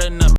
hard enough.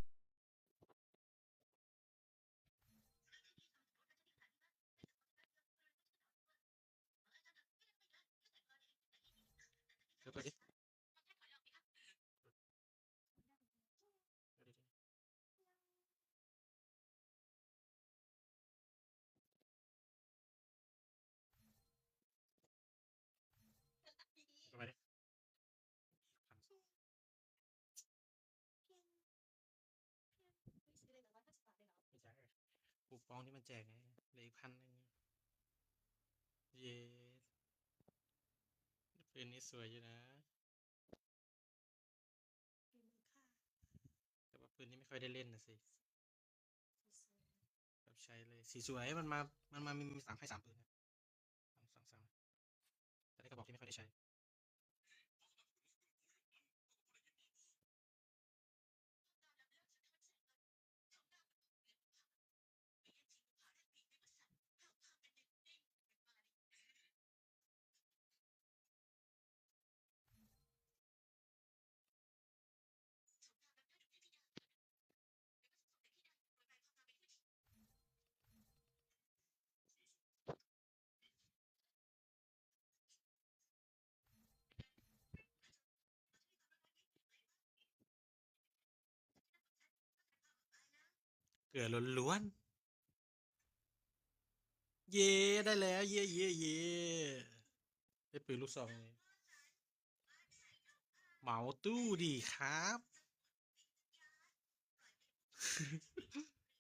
องที่มันแจกไงเหลยพันหนึ่งเย้ปืนนี้สวยอยู่นะมีมูลค่าแต่ว่าปืนนี้ไม่ค่อยได้เล่นนะสิสวยๆแบบใช้เลยสีสวยมันมา มันมามีมีสามให้สามปืนนะสองสองสามแต่ได้กระบอกที่ไม่ค่อยได้ใช้ เกลือล้วนๆ เย่ได้แล้ว เย่เย่เย่ได้ปืนลูกซองเลยเหมาตู้ดีครับ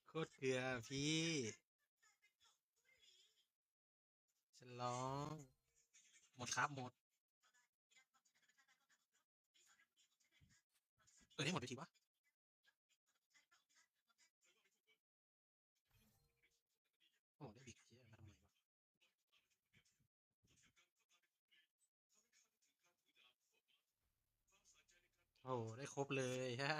โคตรเกลือพี่ฉันร้อง หมดครับหมด เออให้หมดไปทีวะ โอ้ได้บิกเชี่ยมาทำไมวะ โอ้ได้ครบเลยฮะ